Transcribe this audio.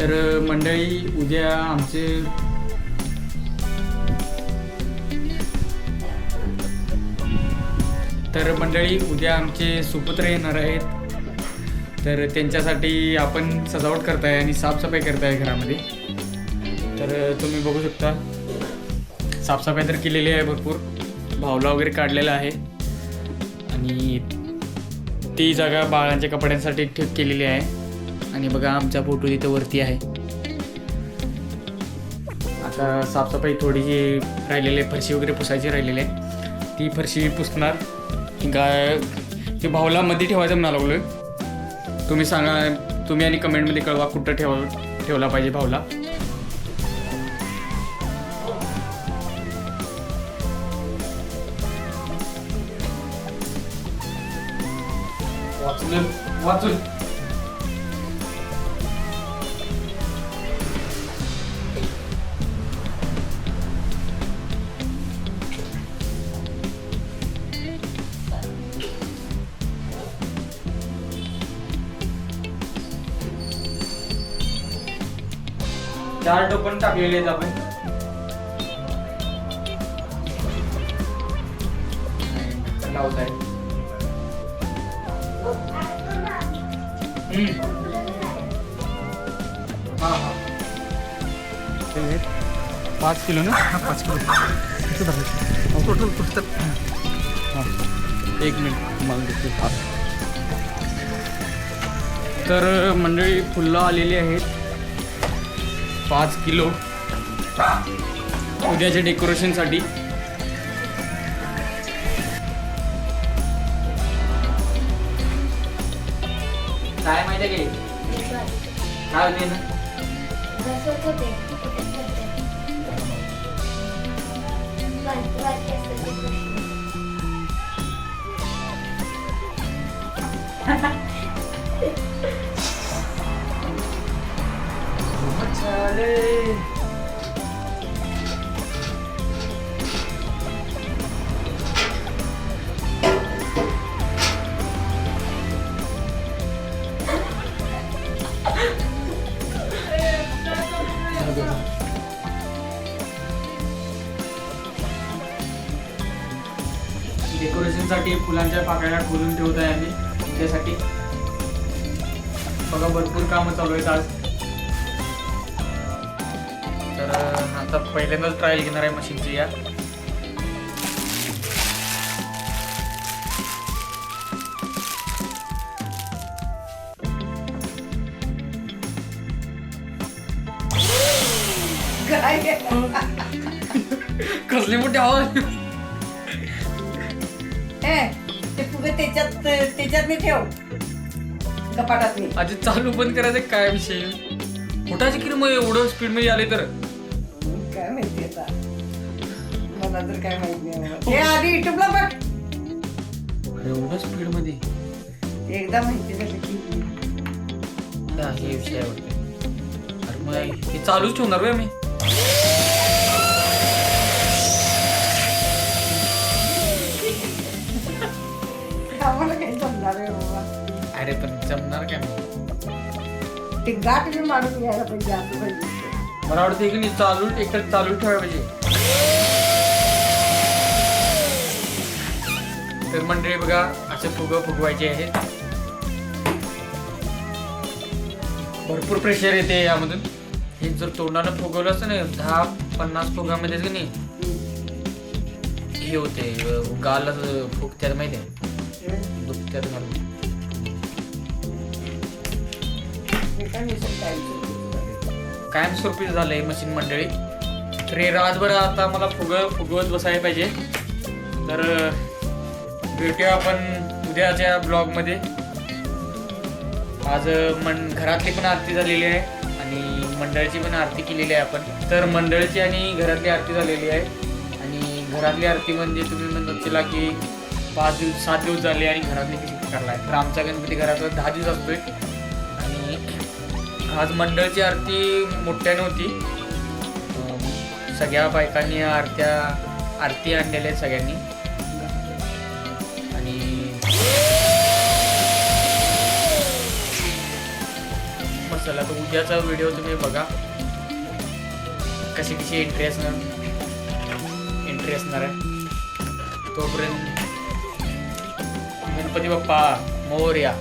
तर मंडळी उद्या आमचे तर मंडळी उद्या आमचे सुपुत्र येणार आहेत. तर त्यांच्यासाठी आपण सजावट करताय आणि साफसफाई करताय घरामध्ये. तर तुम्ही बघू शकता. साफसफाई तर केलेली आहे भरपूर. भावला वगैरे काढलेला आहे. आणि ती जागा बाळांच्या कपड्यांसाठी ठीक केलेली आहे. आणि बघा आमचा फोटो तिथे वरती आहे. आता साफसफाई थोडीशी राहिलेली आहे फरशी वगैरे पुसायची राहिलेली आहे. ती फरशी पुसणार. गाय ती भाऊला मध्ये ठेवायचं म्हणा लागलोय. तुम्ही सांगा तुम्ही आणि कमेंटमध्ये कळवा कुठं ठेव ठेवला पाहिजे भाऊला वाचून वाचून. चार टोपण टाकलेले आहेत आपण. लावत आहे हम्म. हा हा. पाच किलो ना? पाच किलो. टोटल फक्त एक मिनिट मला देतो. तर मंडळी फुलं आलेली आहेत. पाच किलो उद्याच्या डेकोरेशनसाठी. काय माहिती आहे काय होते ना? डेकोरेशनसाठी फुलांच्या पाकळ्या खोलून ठेवत आहे आम्ही. त्यासाठी बघा भरपूर कामं चालू आहेत आज. आता पहिल्यांदाच ट्रायल घेणार आहे मशीनची या. कसली मोठी आवाज ते फुगे त्याच्यात त्याच्यात नाही ठेव. कपाटात नाही. आधी चालू बंद करायचं काय विषय? किती मग एवढं स्पीडमध्ये आले तर. मला तर काय माहिती नाही बाबा. हे आधी युट्यूबला बघ. एवढं स्पीडमध्ये? एकदा माहिती झालं की. हा, हे विषय. अरे मग हे चालूच ठेवणार बे मी. आम्हाला काही जमणार आहे बाबा. अरे पण जमणार काय मग? ते गाठ बी मारून घ्यायला पाहिजे असं पाहिजे. मला वाटतं की नाही चालू एकच चालू ठेवायला पाहिजे. तर मंडळी बघा असे फुगं फुगवायचे आहेत. भरपूर प्रेशर येते यामधून. हे जर तोंडानं फुगवलं असतं ना दहा पन्नास फुगामध्ये की नाही? हे होते अं, गाल फुगत्यात माहिती आहे. दुखत्यात घालून हे काय कायमस्वरूपी झालंय मशीन मंडळी. तर हे रातभर आता मला फुग फुगवत बसायला पाहिजे. तर भेटूया आपण उद्याच्या ब्लॉगमध्ये. आज मन घरातली पण आरती झालेली आहे आणि मंडळाची पण आरती केलेली आहे आपण. तर मंडळाची आणि घरातली आरती झालेली आहे. आणि घरातली आरती म्हणजे तुम्ही म्हणता की पाच दिवस सात दिवस झाले आणि घरातली किती आहे तर आमचा गणपती घराचा दहा दिवस असतोय. आणि आज मंडळची आरती मोठ्याने होती. सगळ्या बायकांनी आरत्या आरती आणलेल्या आहेत सगळ्यांनी. चला तर उद्याचा व्हिडिओ तुम्ही बघा. कशी कशी एंट्री असणार एंट्री असणार आहे तोपर्यंत गणपती बाप्पा मोर्या.